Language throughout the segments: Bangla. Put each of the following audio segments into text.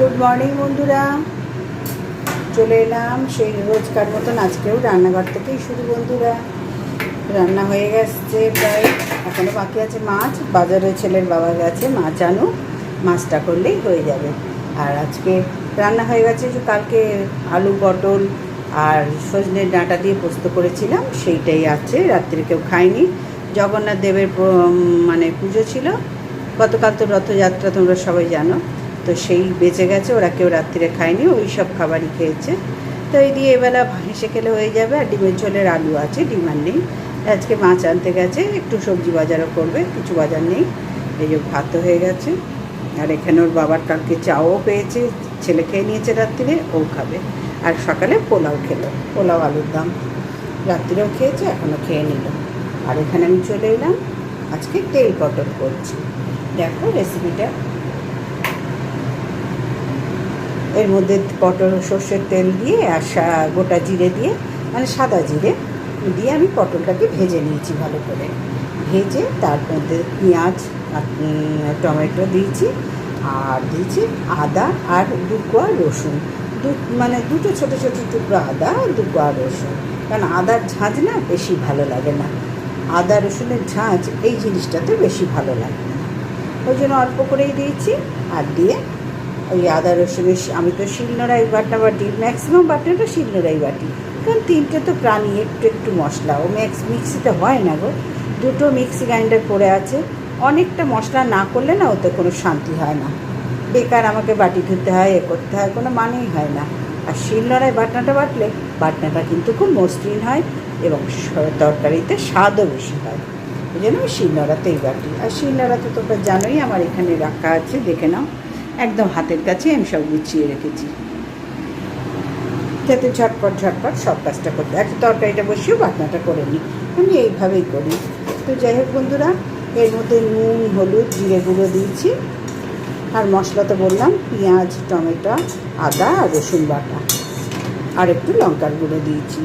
গুড মর্নিং বন্ধুরা। চলে এলাম সেই রোজকার মতন আজকেও রান্নাঘর থেকেই শুরু, বন্ধুরা। রান্না হয়ে গেছে প্রায়। এখনও বাকি আছে মাছ। বাজারে ছেলের বাবা গেছে, মাছ আনো মাছটা করলেই হয়ে যাবে। আর আজকে রান্না হয়ে গেছে যে কালকে আলু, পটল আর সজনের ডাঁটা দিয়ে পোস্ত করেছিলাম। সেইটাই আছে। রাত্রে কেউ খায়নি। জগন্নাথ দেবের মানে পুজো ছিল। গতকাল তো রথযাত্রা, তোমরা সবাই জানো। তো সেই বেঁচে গেছে, ওরা কেউ রাত্রিরে খায়নি, ওই সব খাবারই খেয়েছে। তো এই দিয়ে এবেলা হেসে খেলে হয়ে যাবে, আর ডিমের ঝোলের আলু আছে, ডিম আর নেই। আজকে মাছ আনতে গেছে, একটু সবজি বাজারও করবে, কিছু বাজার নেই। এই যে ভাতও হয়ে গেছে, আর এখানে ওর বাবার কালকে চাও পেয়েছে, ছেলে খেয়ে নিয়েছে রাত্রিরে, ও খাবে। আর সকালে পোলাও খেলো, পোলাও আলুর দাম। রাত্রিরেও খেয়েছে, এখনও খেয়ে নিল। আর এখানে আমি চলে এলাম, আজকে তেল পটল করছি। দেখো রেসিপিটা এর মধ্যে পটল, সর্ষের তেল দিয়ে আর গোটা জিরে দিয়ে মানে সাদা জিরে দিয়ে আমি পটলটাকে ভেজে নিয়েছি ভালো করে। ভেজে তার মধ্যে পেঁয়াজ টমেটো দিয়েছি আর দিয়েছি আদা আর দু কোয়া রসুন। দু মানে দুটো ছোটো ছোটো টুকরো আদা আর দু কোয়া রসুন। কারণ আদার ঝাঁঝ না বেশি ভালো লাগে না। আদা রসুনের ঝাঁঝ এই জিনিসটাতে বেশি ভালো লাগে না। ওই জন্য অল্প করেই দিয়েছি আর দিয়ে ওই আদা রসুনের আমি তো শিলনোড়াই বাটা বাটি ম্যাক্সিমাম বাটাটা শিলনোড়াই বাটি। কারণ তিনটে তো প্রাণী, একটু একটু মশলা। ও ম্যাক্স মিক্সিতে হয় না গো। দুটো মিক্সি গ্রাইন্ডার পড়ে আছে। অনেকটা মশলা না করলে না ওতে কোনো শান্তি হয় না। বেকার আমাকে বাটি ধুতে হয়, এ করতে হয়, কোনো মানেই হয় না। আর শিলনোড়ায় বাটনাটা বাটলে বাটনাটা কিন্তু খুব মসৃণ হয় এবং তরকারিতে স্বাদও বেশি হয়। ওই জন্য আমি শিলনোড়াতেই বাটি। আর শিলনোড়াতে তোমরা জানোই আমার এখানে রাখা আছে, দেখে নাও। একদম হাতের কাছে আমি সব গুছিয়ে রেখেছি। যাতে ঝটপট ঝটপট সব কাজটা করতে একটা তরকারিটা বসিয়েও বাটনাটা করে নিই। আমি এইভাবেই করি। তো যাই হোক বন্ধুরা, এর মধ্যে নুন, হলুদ, জিরে গুঁড়ো দিয়েছি। আর মশলা তো বললাম, পেঁয়াজ, টমেটো, আদা আর রসুন বাটা। আর একটু লঙ্কার গুঁড়ো দিয়েছি।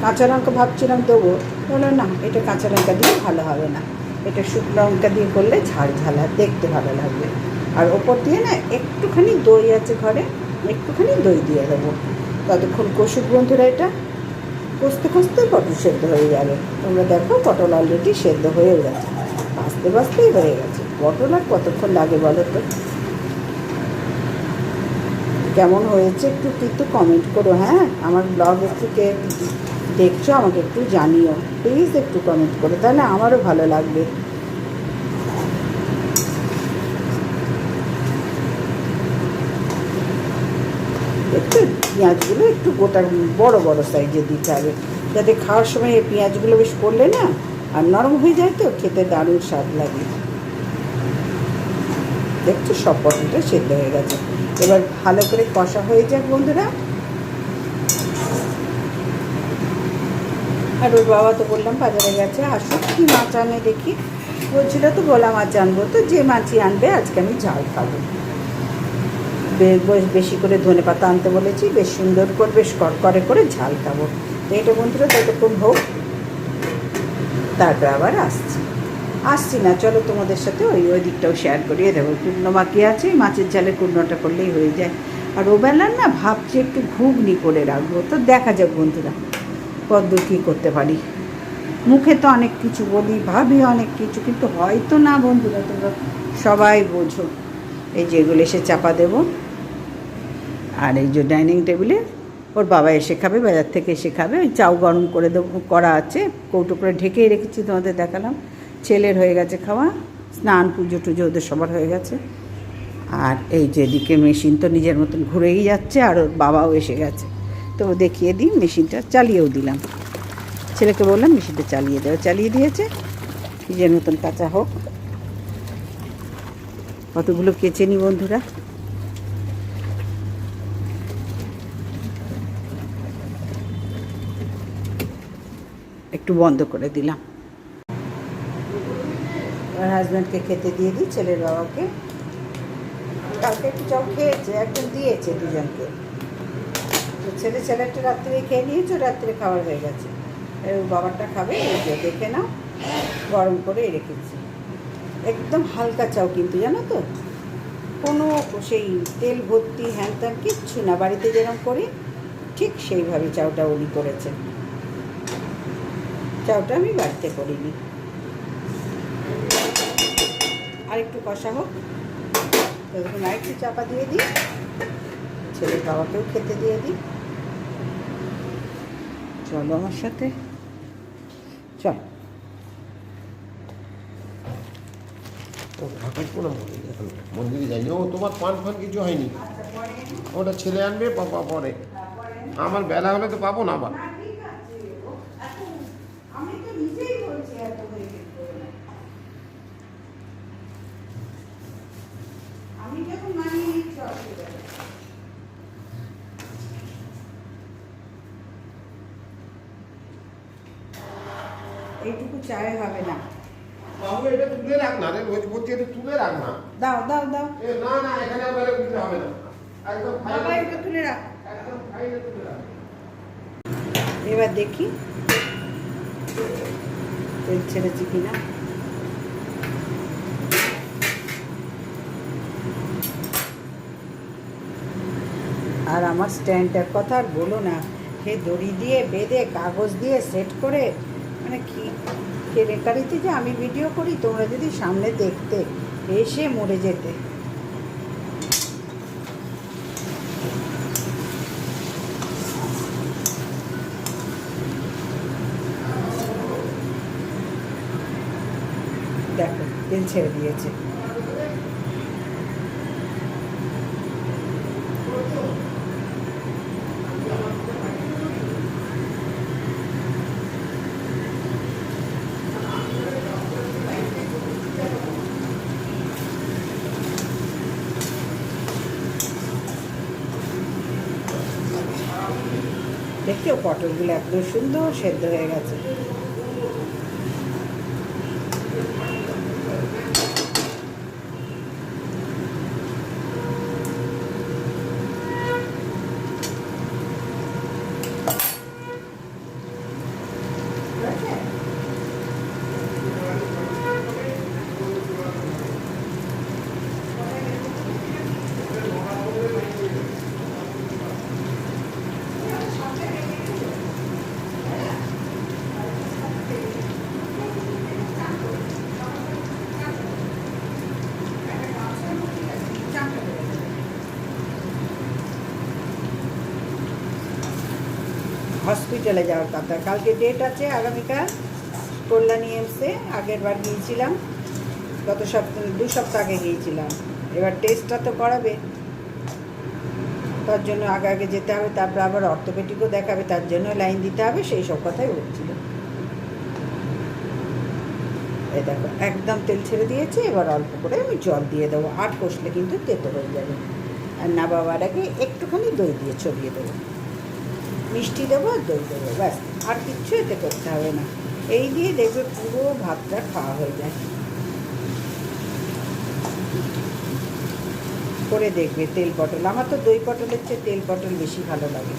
কাঁচা লঙ্কা ভাবছিলাম দেবো। বলো না, এটা কাঁচা লঙ্কা দিয়ে ভালো হবে না। এটা শুকনো লঙ্কা দিয়ে করলে ঝাল ঝাল আর দেখতে ভালো লাগবে। আর ওপর দিয়ে না একটুখানি দই আছে ঘরে, একটুখানি দই দিয়ে দেবো। ততক্ষণ কষুক বন্ধুরা এটা। কষতে কষতে পটল সেদ্ধ হয়ে যাবে। তোমরা দেখো পটল অলরেডি সেদ্ধ হয়ে গেছে। বাঁচতে বাঁচতেই হয়ে গেছে। পটল আর কতক্ষণ লাগে বলো তো? কেমন হয়েছে একটু কিন্তু কমেন্ট করো হ্যাঁ? আমার ব্লগ একটু কে দেখছ, আমাকে একটু জানিও। প্লিজ একটু কমেন্ট করো। তাহলে আমারও ভালো লাগবে একটু পেঁয়াজগুলো একটু গোটা বড় বড় সাইজে দিতে হবে। যাতে খাওয়ার সময় এই পেঁয়াজগুলো বেশ করলে না আর নরম হয়ে যায় তো, খেতে দারুণ স্বাদ লাগে। দেখছ সব পটলটা সেদ্ধ হয়ে গেছে। এবার ভালো করে কষা হয়ে যাক বন্ধুরা। আর ওর বাবা তো বললাম বাজারে গেছে, আসুক কি মাছ আনে দেখি। বলছিল তো বলা মাছ আনব, তো যে মাছই আনবে আজকে আমি ঝাল খাব। বেশ করে ধনে পাতা আনতে বলেছি, বেশ সুন্দর করে, বেশ করে করে ঝাল খাব। তো এটা বন্ধুরা ততক্ষণ হোক, তারপর আবার আসছি। আসছি না, চলো তোমাদের সাথে ওই ওই দিকটাও শেয়ার করিয়ে দেবো কুটনো বাকি আছে মাছের ঝালে কুটনোটা করলেই হয়ে যায়। আর ওবেলার না ভাবছি একটু ঘুগনি করে রাখব। তো দেখা যাক বন্ধুরা কদ্দূর কী করতে পারি। মুখে তো অনেক কিছু বলি, ভাবি অনেক কিছু, কিন্তু হয়তো না বন্ধুরা, তোমরা সবাই বোঝো। এই যে এগুলো এসে চাপা দেবো। আর এই যে ডাইনিং টেবিলে ওর বাবা এসে খাবে, বাজার থেকে এসে খাবে। ওই চাউ গরম করে দেবো, করা আছে, কৌটো করে ঢেকেই রেখেছি তোমাদের দেখালাম। ছেলের হয়ে গেছে খাওয়া, স্নান, পুজো টুজো ওদের সবার হয়ে গেছে। আর এই যে এদিকে মেশিন তো নিজের মতন ঘুরেই যাচ্ছে, আর ওর বাবাও এসে গেছে। তো দেখিয়ে দিই, মেশিনটা চালিয়েও দিলাম। ছেলেকে বললাম, মেশিনটা চালিয়ে দেওয়া চালিয়ে দিয়েছে। নিজের মতন কাঁচা হোক। কতগুলো কেচে নি বন্ধুরা? একটু বন্ধ করে দিলাম। আর হাজব্যান্ডকে খেতে দিয়ে দিই, ছেলের বাবাকে। কালকে একটু চপ খেয়েছে একজন দিয়েছে দুজনকে। তো ছেলে ছেলেটা রাত্রে খেয়ে নিয়েছে, রাত্রে খাবার হয়ে গেছে। বাবারটা খাবে দেখে নাও, গরম করে রেখেছি। একদম হালকা চাও কিন্তু, জানো তো? কোনো সেই তেল ভর্তি হ্যান ত্যান কিচ্ছু না, বাড়িতে যেরকম করি, ঠিক সেইভাবে চাউটা উনি করেছেন চাউটা আমি বাড়িতে করিনি। আর একটু কষা হোক। তখন আর একটু চাপা দিয়ে দিই। ছেলে বাবাকেও খেতে দিয়ে দিই। চলো আমার সাথে। চল। ও ঠাকুর কোনো মন্দিরে যাইনি। ও, তোমার পান ফান কিছু হয়নি? ওটা ছেলে আনবে, পাপা পরে। আমার বেলা হলে তো পাবো না আবার। তো। এইটুকু চায় হবে না। বাবু এটা তুলে রাখ না রে রোজ বলছি এটা তুলে রাখ না। দাও দাও দাও। এ না না এখানে আবার তুলতে হবে না। একদম বাবা এটা তুলে রাখ। একদম তুলে রাখ। এবার দেখি। তেল ছেড়েছি কিনা? আর আমার স্ট্যান্ডটার কথা আর বলো না। সে দড়ি দিয়ে বেঁধে কাগজ দিয়ে সেট করে মানে কি? কেলেকারিতে যে আমি ভিডিও করি, তোমরা যদি সামনে দেখতে, এসে মরে যেতে। দেখো, তেল ছেড়ে দিয়েছে। দেখছ পটলগুলো একদম সুন্দর সেদ্ধ হয়ে গেছে। হসপিটালে যাওয়ার কথা। কালকে ডেট আছে, আগামীকাল কল্যাণী এমসে আগের বার গিয়েছিলাম, গত সপ্তাহ দু সপ্তাহ আগে গিয়েছিলাম। এবার টেস্টটা তো করাবে। তার জন্য আগে আগে যেতে হবে, তারপর আবার অর্থোপেটিকও দেখাবে, তার জন্য লাইন দিতে হবে, সেই সব কথাই বলছিল। এই দেখো, একদম তেল ছেড়ে দিয়েছে, এবার অল্প করে আমি জল দিয়ে দেবো। আট কষলে কিন্তু তেতো হয়ে যাবে। আর না আগে একটুখানি দই দিয়ে ছড়িয়ে দেবো। মিষ্টি দেবো, দই দেবো, ব্যাস। আর কিচ্ছু এতে করতে হবে না। এই দিয়ে দেখবে পুরো ভাতটা খাওয়া হয়ে যায়। করে দেখবে তেল পটল। আমার তো দই পটলের চেয়ে তেল পটল বেশি ভালো লাগে।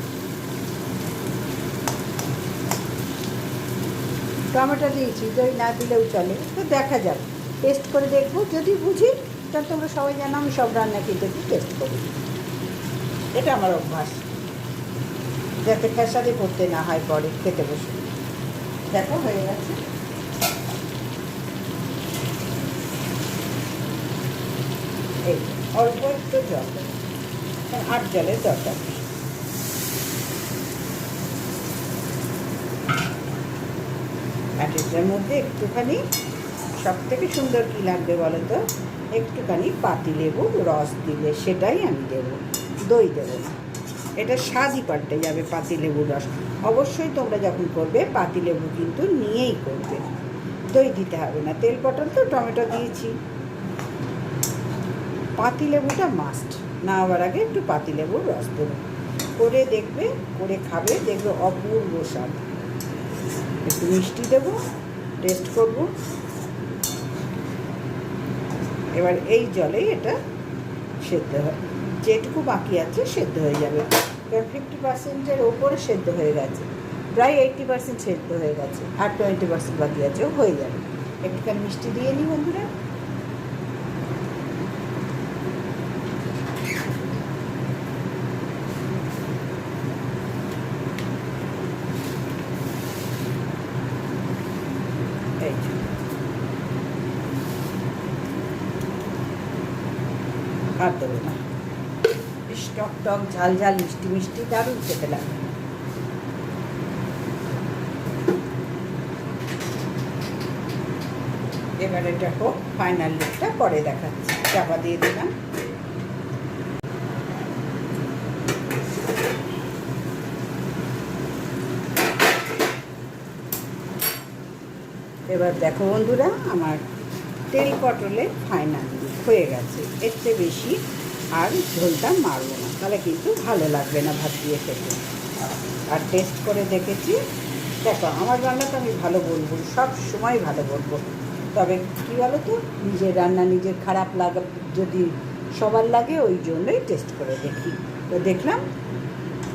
টমেটো দিয়েছি, দই না দিলেও চলে। তো দেখা যাক। টেস্ট করে দেখব। যদি বুঝি, তাহলে তোমরা সবাই জানো আমি সব রান্না খেতে টেস্ট করি। এটা আমার অভ্যাস। যাতে ফ্যাসাদে পড়তে না হয় পরে, খেতে বসে। দেখো, হয়ে গেছে। অল্প একটু জল। আর জলের দরকার এটার মধ্যে একটুখানি সব থেকে সুন্দর কী লাগবে বলো তো? একটুখানি পাতিলেবু রস দিলে সেটাই আমি দেবো, দই দেবো না। এটা স্বাদই পাল্টে যাবে পাতিলেবুর রস। অবশ্যই তোমরা যখন করবে পাতিলেবু কিন্তু নিয়েই করবে। দই দিতে হবে না, তেল পটল তো, টমেটো দিয়েছি। পাতিলেবুটা মাস্ট না হওয়ার আগে একটু পাতিলেবুর রস দেবো। করে দেখবে, করে খাবে, দেখবে অপূর্ব স্বাদ। একটু মিষ্টি দেবো টেস্ট করব। এবার এই জলেই এটা সেদ্ধ হয় যেটুকু বাকি আছে সেদ্ধ হয়ে যাবে। কারণ ফিফটি পার্সেন্টের ওপরে সেদ্ধ হয়ে গেছে। প্রায় এইটটি পার্সেন্ট সেদ্ধ হয়ে গেছে। আর টোয়েন্টি পার্সেন্ট বাকি আছে হয়ে যাবে। একটুখানি মিষ্টি দিয়ে নিই বন্ধুরা আর দেবো না বেশ টক ঝাল ঝাল মিষ্টি মিষ্টি দারুণ খেতে লাগে। এবারে দেখো ফাইনাল লুকটা পরে দেখাচ্ছি। চাপা দিয়ে দিলাম। এবার দেখো বন্ধুরা, আমার তেল পটলে ফাইনাল হয়ে গেছে। এর চেয়ে বেশি আর ঝোলটা মারবো তাহলে কিন্তু ভালো লাগবে না ভাত দিয়ে খেতে। আর টেস্ট করে দেখেছি, দেখো, আমার রান্না তো আমি ভালো বলব, সব সময় ভালো বলব। তবে কী বলো তো নিজের রান্না নিজের খারাপ লাগা, যদি সবার লাগে, ওই জন্যই টেস্ট করে দেখি। তো দেখলাম,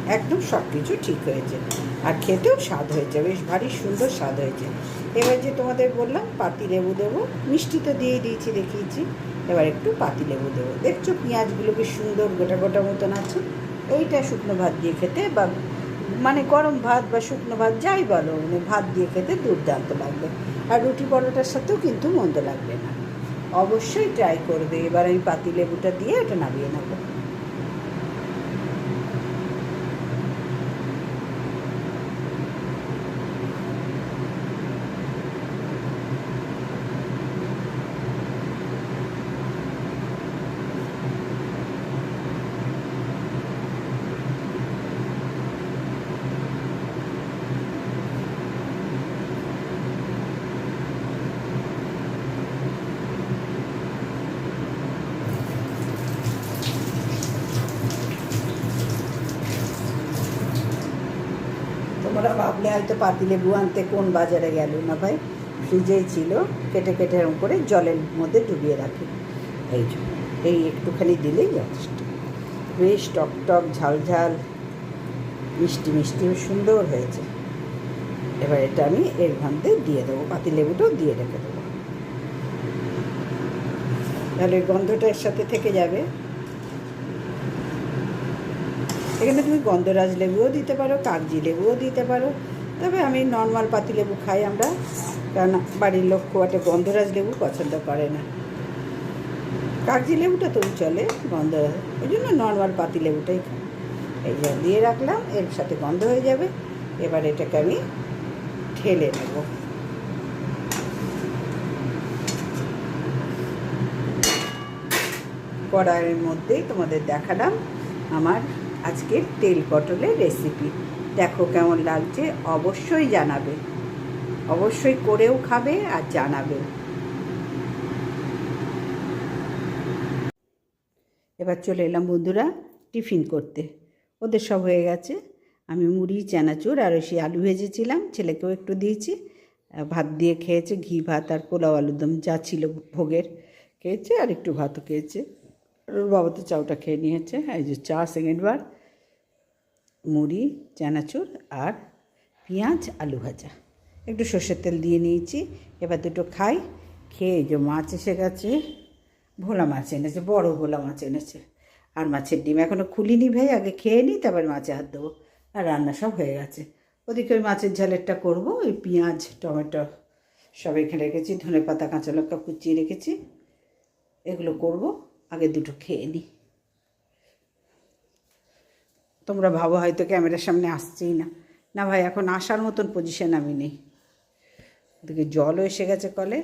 একদম সব কিছু ঠিক হয়েছে। আর খেতেও স্বাদ হয়েছে, বেশ ভারী সুন্দর স্বাদ হয়েছে। এবার যে তোমাদের বললাম, পাতি লেবু দেবো। মিষ্টি তো দিয়েই দিয়েছি, দেখিয়েছি। এবার একটু পাতি লেবু দেবো। দেখছ, পেঁয়াজগুলো বেশ সুন্দর, গোটা গোটা মতন আছে। এইটা শুকনো ভাত দিয়ে খেতে বা মানে গরম ভাত বা শুকনো ভাত, যাই বলো মানে ভাত দিয়ে খেতে দুর্দান্ত লাগবে। আর রুটি পরোটার সাথেও কিন্তু মন্দ লাগবে না। অবশ্যই ট্রাই করবে। এবার আমি পাতি লেবুটা দিয়ে এটা নামিয়ে নেব তোমরা ভাবলে হয়তো পাতিলেবু আনতে কোন বাজারে গেল না ভাই? ফ্রিজেই ছিল, কেটে কেটে এরকম করে জলের মধ্যে ডুবিয়ে রাখি। এই এই একটুখানি দিলেই যথেষ্ট। বেশ টক টক, ঝাল ঝাল, মিষ্টি মিষ্টি সুন্দর হয়েছে। এবার এটা আমি এর মধ্যে দিয়ে দেবো পাতিলেবুটাও দিয়ে রেখে দেবো। তাহলে গন্ধটা এর সাথে থেকে যাবে। এখানে তুমি গন্ধরাজ লেবুও দিতে পারো, কাগজি লেবুও দিতে পারো তবে আমি নর্মাল পাতি লেবু খাই আমরা। কারণ বাড়ির লোক একটা গন্ধরাজ লেবু পছন্দ করে না। কাগজি লেবুটা তবু চলে গন্ধরাজ ওই জন্য নর্মাল পাতি লেবুটাই খাই। এই যে দিয়ে রাখলাম, এর সাথে গন্ধ হয়ে যাবে। এবার এটাকে আমি ঠেলে নেব। কড়াইয়ের মধ্যেই তোমাদের দেখালাম আমার আজকের তেল পটলের রেসিপি দেখো কেমন লাগছে, অবশ্যই জানাবে। অবশ্যই করেও খাবে আর জানাবে। এবার চলে এলাম বন্ধুরা টিফিন করতে। ওদের সব হয়ে গেছে। আমি মুড়ি, চানাচুর আর ওই সেই আলু ভেজেছিলাম, ছেলেকেও একটু দিয়েছি। ভাত দিয়ে খেয়েছে, ঘি, ভাত আর পোলাও আলুদম যা ছিল ভোগের খেয়েছে আর একটু ভাতও খেয়েছে। ওর বাবা তো চাউটা খেয়ে নিয়েছে, এই যে চা সেকেন্ড বার। মুড়ি, চানাচুর আর পেঁয়াজ আলু ভাজা। একটু সর্ষের তেল দিয়ে নিয়েছি, এবার দুটো খাই। খেয়ে যে মাছ এসে গেছে, ভোলা মাছ এনেছে, বড় ভোলা মাছ এনেছে। আর মাছের ডিম এখনও খুলিনি ভাই, আগে খেয়ে নিই তারপর মাছে হাত দেবো। আর রান্না সব হয়ে গেছে। ওদিকে ওই মাছের ঝালেরটা করব, ওই পেঁয়াজ, টমেটো সব এখানে রেখেছি ধনে পাতা কাঁচা লঙ্কা কুচিয়ে রেখেছি। এগুলো করব, আগে দুটো খেয়ে নিই তোমরা ভাবো হয়তো ক্যামেরার সামনে আসছেই না। না ভাই, এখন আসার মতন পজিশন আমি নেই। ওদিকে জলও এসে গেছে কলে।